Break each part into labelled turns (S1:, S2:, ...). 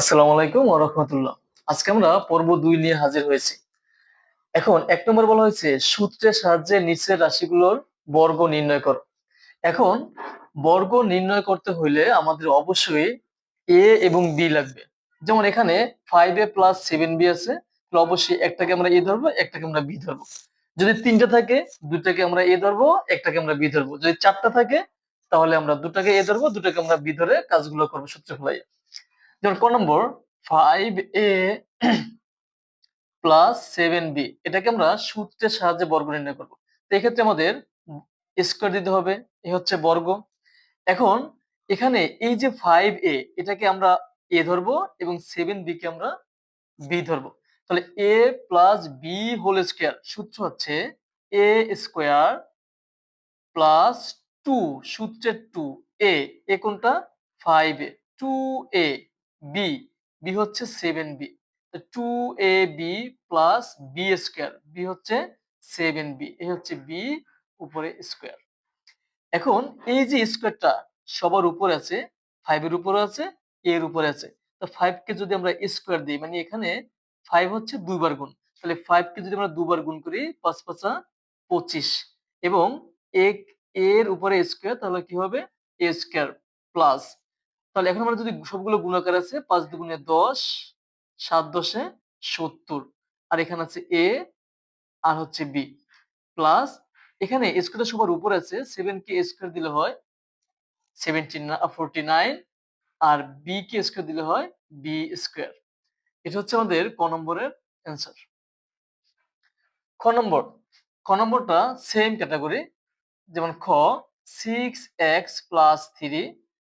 S1: আসসালামু আলাইকুম ওয়া রাহমাতুল্লাহ। আজকে আমরা পর্ব দুই নিয়ে হাজির হয়েছি। এখন এক নম্বর বলা হয়েছে, সূত্রের সাহায্যে নিচের রাশিগুলোর বর্গ নির্ণয় করো। এখন বর্গ নির্ণয় করতে হইলে আমাদের অবশ্যই এ এবং বি লাগবে। যেমন এখানে five A plus seven B আছে অবশ্যই একটাকে আমরা এ ধরবো, একটাকে আমরা বি ধরবো। যদি তিনটা থাকে দুটাকে আমরা এ ধরবো, একটাকে আমরা বি ধরবো। যদি চারটা থাকে, তাহলে আমরা দুটাকে এ ধরবো, দুটাকে আমরা বি ধরে কাজগুলো করব সূত্র ফেলাইয়া যেমন ক নম্বর? Five A plus seven B এটাকে আমরা সূত্রের সাহায্যে বর্গ নির্ণয় করব। তো এক্ষেত্রে আমাদের স্কোয়ার দিতে হবে। এ হচ্ছে বর্গ। এখন এখানে এই যে ফাইভ এ এটাকে আমরা এ ধরবো এবং সেভেন বি কে আমরা বি ধরবো। তাহলে A plus B whole square সূত্র হচ্ছে এ স্কোয়ার প্লাস টু সূত্রের টু এ কোনটা? Five A two A B B হচ্ছে seven B two A B plus B square B হচ্ছে সেভেন বি এ হচ্ছে বি উপরে স্কোয়ার এখন এই যে স্কোয়ারটা সবার উপরে আছে ফাইভের উপরে আছে এর উপরে আছে, তো ফাইভ কে যদি আমরা স্কোয়ার দিই মানে এখানে ফাইভ হচ্ছে দুইবার গুণ, তাহলে ফাইভ কে যদি আমরা দুবার গুণ করি, পাঁচ পাঁচা পঁচিশ, এবং এক এর উপরে স্কোয়ার তাহলে কি হবে? এ স্কোয়ার প্লাস তাহলে এখন আমরা যদি সবগুলো গুণাকার আছে, পাঁচ দুগুণে দশ, সাত দশে সত্তর। আর এখানে আছে এ আর হচ্ছে বি প্লাস এখানে স্কোয়ারটা সবার উপরে আছে সেভেন কে স্কোয়ার দিলে হয় সেভেন্টিন ফোরটি নাইন আর বি কে স্কোয়ার দিলে হয় বি স্কোয়ার এটা হচ্ছে আমাদের ক নম্বরের অ্যান্সার খ নম্বর। খ নম্বরটা সেম ক্যাটাগরি যেমন খ সিক্স এক্স প্লাস থ্রি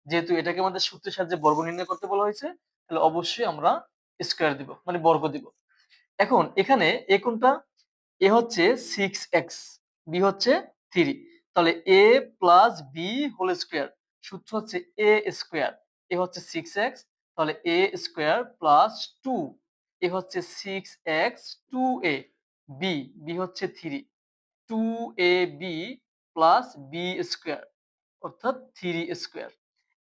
S1: যেহেতু এটাকে আমাদের সূত্রের সাহায্যে বর্গ নির্ণয় করতে বলা হয়েছে, তাহলে অবশ্যই আমরা স্কোয়ার দিব মানে বর্গ দিব। এখন এখানে এ কোনটা? এ হচ্ছে সিক্স এক্স বি হচ্ছে থ্রি তাহলে A plus B whole square সূত্র হচ্ছে এ স্কোয়ার এ হচ্ছে সিক্স এক্স তাহলে A square plus two A হচ্ছে six X two A B B হচ্ছে three two A B plus B square অর্থাৎ থ্রি স্কোয়ার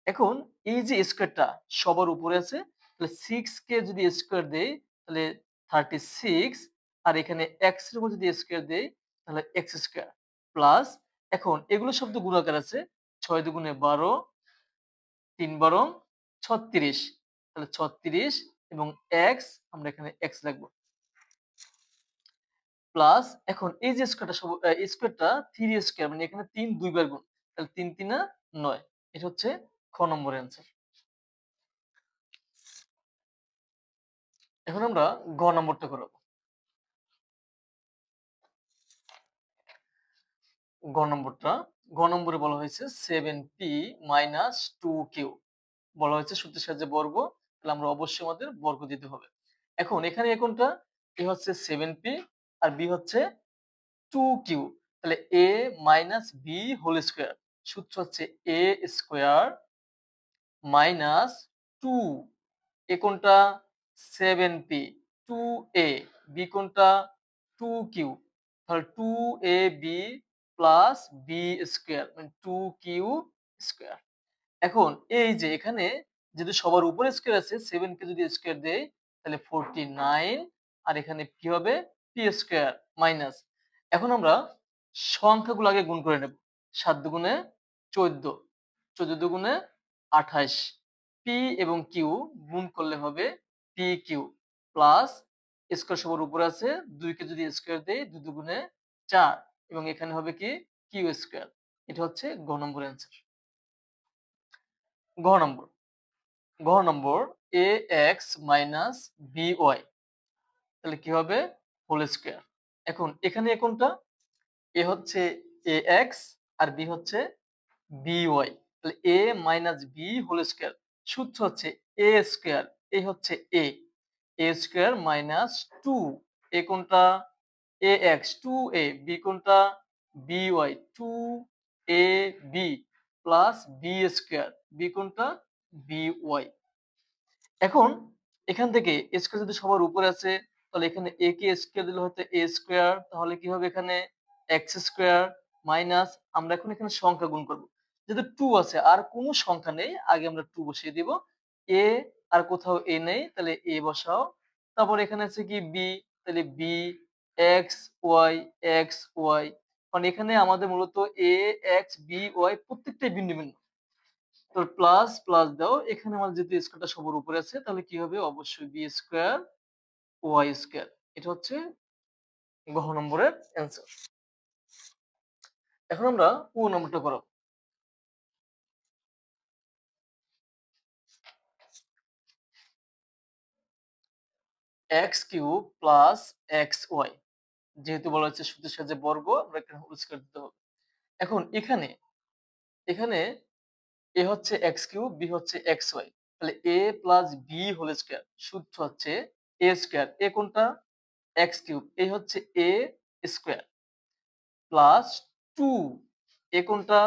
S1: এখন এই যে স্কোয়ারটা সবার উপরে আছে, তাহলে সিক্স কে যদি স্কোয়ার দেই, তাহলে থার্টি সিক্স আর এখানে এক্সের উপর যদি স্কোয়ার দেই, তাহলে এক্স স্কোয়ার প্লাস এখন এগুলো শব্দ গুণাকার আছে, ছয় দুগুণে বারো, তিন বারো, ছত্রিশ। তাহলে ছত্রিশ এবং এক্স আমরা এখানে এক্স লিখব প্লাস এখন এই যে স্কোয়ারটা সব স্কোয়ারটা থ্রি স্কোয়ার মানে এখানে তিন দুইবার গুণ, তাহলে তিন তিনা নয়। এটা হচ্ছে খ নম্বর অ্যান্সার এখন আমরা গ নম্বরটা করব। গ নম্বরটা, গ নম্বরে বলা হয়েছে seven P minus two Q বলা হয়েছে সূত্রের সাহায্যে বর্গ, তাহলে আমরা অবশ্যই আমাদের বর্গ দিতে হবে। এখন এখানে এখনটা এ হচ্ছে সেভেন পি আর বি হচ্ছে টু কিউ তাহলে A minus B whole square সূত্র হচ্ছে A square minus two, A কোনটা? Seven P, two A, B কোনটা? টু কিউ, তাহলে two A B plus B square মানে টু কিউ স্কোয়ার। এখন এই যে এখানে যদি সবার উপরে স্কোয়ার আছে সেভেন কে যদি স্কোয়ার দেয় তাহলে ফোরটি নাইন, আর এখানে কি হবে? P square minus. এখন আমরা সংখ্যাগুলো আগে গুণ করে নেব, সাত দুগুণে চোদ্দ চোদ্দ দুগুণে আঠাশ। পি এবং কিউ গুণ করলে হবে পি কিউ প্লাস স্কোয়ার সবার উপরে আছে দুইকে যদি স্কোয়ার দেয় দুই দুগুণে চার এবং এখানে হবে কি কিউ স্কোয়ার এটা হচ্ছে গ নম্বর অ্যান্সার ঘ নম্বর। ঘ নম্বর A X minus B Y তাহলে কি হবে? হোল স্কোয়ার এখন এখানে কোনটা? এ হচ্ছে এ এক্স আর বি হচ্ছে বি ওয়াই তাহলে A minus B whole square সূত্র হচ্ছে এ স্কোয়ার এ হচ্ছে A A square minus two A কোনটা? A X two A B কোনটা? B Y two A B plus B square B কোনটা? বি ওয়াই এখন এখান থেকে স্কোয়ার যদি সবার উপরে আছে তাহলে এখানে এ কে স্কোয়ার দিলে হয়তো এ স্কোয়ার তাহলে কি হবে এখানে? এক্স স্কোয়ার মাইনাস আমরা এখন এখানে সংখ্যা গুণ করব। যেহেতু টু আছে, আর কোনো সংখ্যা নেই, আগে আমরা টু বসিয়ে দিব। এ আর কোথাও এ নেই, তাহলে এ বসাও। তারপর এখানে আছে কি বি তাহলে B X Y X Y কারণ এখানে আমাদের মূলত এ এক্স বি ওয়াই প্রত্যেকটাই ভিন্ন ভিন্ন। তো প্লাস প্লাস দাও। এখানে আমাদের যেহেতু স্কোয়ারটা সবার উপরে আছে, তাহলে কি হবে? অবশ্যই বি স্কোয়ার ওয়াই স্কোয়ার এটা হচ্ছে গহ নম্বরের অ্যান্সার এখন আমরা ও নম্বরটা করাবো X cube plus X Y যেহেতু বলা হচ্ছে সূত্রের সাহায্যে বর্গ, আমরা এখানে হোল স্কয়ার দিতে হবে। এখন এখানে এখানে এ হচ্ছে এক্স কিউব বি হচ্ছে এক্স ওয়াই তাহলে A plus B whole square সূত্র হচ্ছে এ স্কয়ার এ কোনটা? X cube. এ হচ্ছে A square plus two A কোনটা?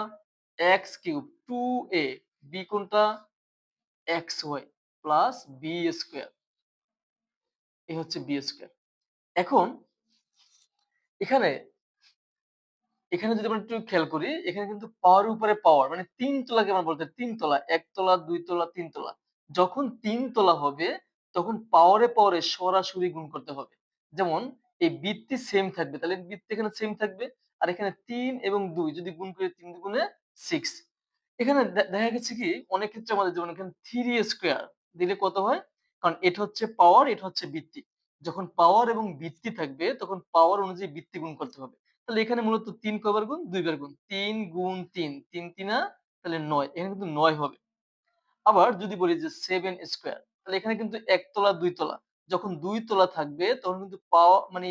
S1: X cube. Two A B কোনটা? X Y plus B square A হচ্ছে বি স্কয়ার এখন এখানে এখানে যদি আমরা একটু খেয়াল করি, এখানে কিন্তু পাওয়ার উপরে পাওয়ার মানে তিন তলাকে আমরা বলতে তিন তলা, এক তলা, দুই তলা, তিন তলা। যখন তিন তলা হবে, তখন পাওয়ারে পাওয়ারে সরাসরি গুণ করতে হবে। যেমন, এই বৃত্তি সেম থাকবে, তাহলে বৃত্তি এখানে সেম থাকবে, আর এখানে তিন এবং দুই, যদি গুণ করে তিন গুণে সিক্স এখানে দেখা গেছে কি, অনেক ক্ষেত্রে আমাদের যেমন এখানে থ্রি স্কোয়ার দিলে কত হয়? কারণ এটা হচ্ছে পাওয়ার এটা হচ্ছে বৃত্তি যখন পাওয়ার এবং বৃত্তি থাকবে, তখন পাওয়ার অনুযায়ী বৃত্তি গুণ করতে হবে। তাহলে এখানে মূলত তিন কবার গুণ? দুইবার গুণ। তিন গুণ তিন। তিন তিনা, তাহলে নয়। এখানে কিন্তু নয় হবে। আবার যদি বলি যে সেভেন স্কোয়ার তাহলে এখানে কিন্তু একতলা দুই তলা। যখন দুই তলা থাকবে, তখন কিন্তু পাওয়া মানে